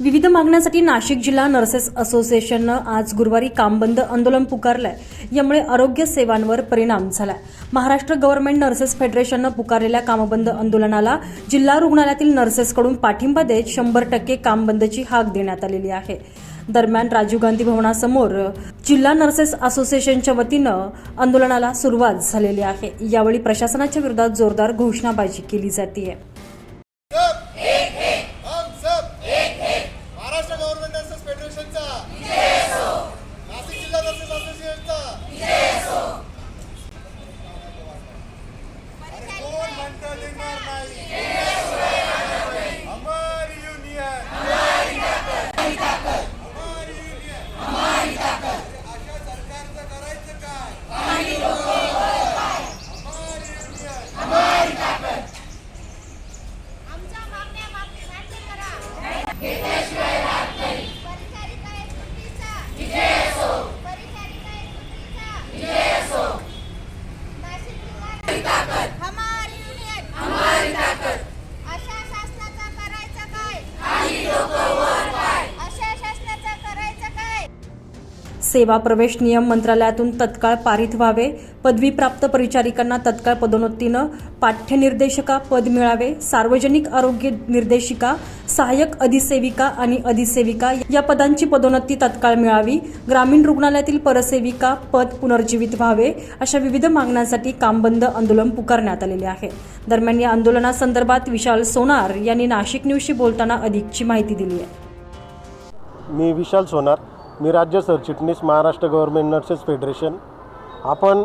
विविध मागण्यांसाठी नाशिक जिल्हा नर्सेस असोसिएशननं आज गुरुवारी कामबंद आंदोलन पुकारलंय. यामुळे आरोग्य सेवांवर परिणाम झालाय. महाराष्ट्र गव्हर्नमेंट नर्सेस फेडरेशननं पुकारलेल्या कामबंद आंदोलनाला जिल्हा रुग्णालयातील नर्सेसकडून पाठिंबा देत शंभर टक्के कामबंदची हाक देण्यात आलेली आहे. दरम्यान राजीव गांधी भवनासमोर जिल्हा नर्सेस असोसिएशनच्या वतीनं आंदोलनाला सुरुवात झालेली आहे. यावेळी प्रशासनाच्या विरोधात जोरदार घोषणाबाजी केली जाते जिल्हा हमारी युनियन सेवा प्रवेश नियम मंत्रालयातून तत्काळ पारित व्हावे. पदवीप्राप्त परिचारिकांना तत्काळ पदोन्नतीनं पाठ्यनिर्देशका पद मिळावे. सार्वजनिक आरोग्य निर्देशिका सहाय्यक अधिसेविका आणि अधिसेविका या पदांची पदोन्नती तत्काळ मिळावी. ग्रामीण रुग्णालयातील परसेविका पद पुनर्जीवित व्हावे अशा विविध मागण्यांसाठी कामबंद आंदोलन पुकारण्यात आलेले आहे. दरम्यान या आंदोलनासंदर्भात विशाल सोनार यांनी नाशिक न्यूजशी बोलताना अधिकची माहिती दिली आहे. मी विशाल सोनार. मी राज्य सरचिटणीस महाराष्ट्र गव्हर्मेंट नर्सेस फेडरेशन. आपण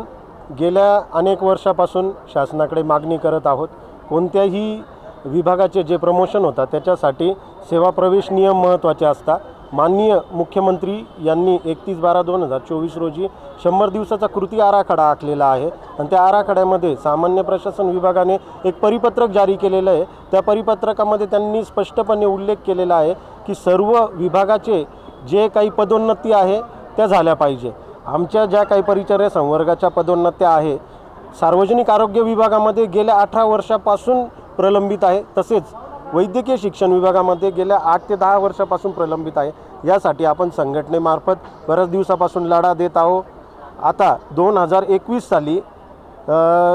गेल्या अनेक वर्षापासून शासनाकडे मागणी करत आहोत. कोणत्याही विभागाचे जे प्रमोशन होतात त्याच्यासाठी सेवा प्रवेश नियम महत्त्वाचे असतात. माननीय मुख्यमंत्री यांनी एकतीस बारा दोन हजार चोवीस रोजी शंभर दिवसाचा कृती आराखडा आखलेला आहे आणि त्या आराखड्यामध्ये सामान्य प्रशासन विभागाने एक परिपत्रक जारी केलेलं आहे. त्या परिपत्रकामध्ये त्यांनी स्पष्टपणे उल्लेख केलेला आहे की सर्व विभागाचे जे काही पदोन्नती आहे त्या झाल्या पाहिजे. आमच्या ज्या काही परिचर्या संवर्गाच्या पदोन्नत्या आहे सार्वजनिक आरोग्य विभागामध्ये गेल्या अठरा वर्षापासून प्रलंबित आहे तसेच वैद्यकीय शिक्षण विभागामध्ये गेल्या आठ ते दहा वर्षापासून प्रलंबित आहे. यासाठी आपण संघटनेमार्फत बऱ्याच दिवसापासून लढा देत आहो आता दोन हजार एकवीस साली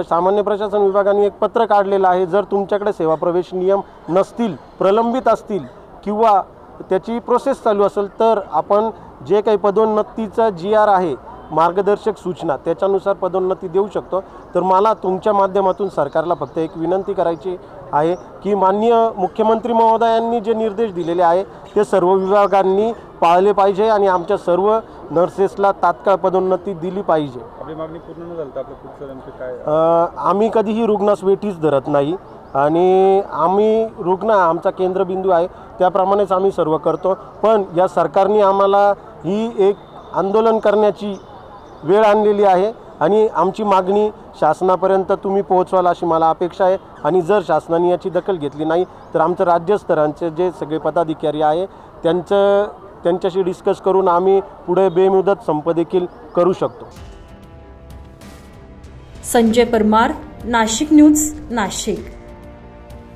सामान्य प्रशासन विभागाने एक पत्र काढलेलं आहे जर तुमच्याकडे सेवा प्रवेश नियम नसतील प्रलंबित असतील किंवा त्याची प्रोसेस चालू असेल तर आपण जे काही पदोन्नतीचा जी आर आहे मार्गदर्शक सूचना त्याच्यानुसार पदोन्नती देऊ शकतो. तर मला तुमच्या माध्यमातून सरकारला फक्त एक विनंती करायची आहे की माननीय मुख्यमंत्री महोदयांनी जे निर्देश दिलेले आहे ते सर्व विभागांनी पाळले पाहिजे आणि आमच्या सर्व नर्सेसला तात्काळ पदोन्नती दिली पाहिजे. आपली मागणी पूर्ण न झाली आम्ही कधीही रुग्णास वेठीच धरत नाही. आणि आम्ही रुग्ण आमचा केंद्रबिंदू आहे त्याप्रमाणेच आम्ही सर्व करतो. पण या सरकारने आम्हाला ही एक आंदोलन करण्याची वेळ आणलेली आहे आणि आमची मागणी शासनापर्यंत तुम्ही पोहोचवाल अशी मला अपेक्षा आहे. आणि जर शासनाने याची दखल घेतली नाही तर आमचं राज्यस्तरांचे जे सगळे पदाधिकारी आहे त्यांचं त्यांच्याशी डिस्कस करून आम्ही पुढे बेमुदत संप देखील करू शकतो. संजय परमार नाशिक न्यूज नाशिक.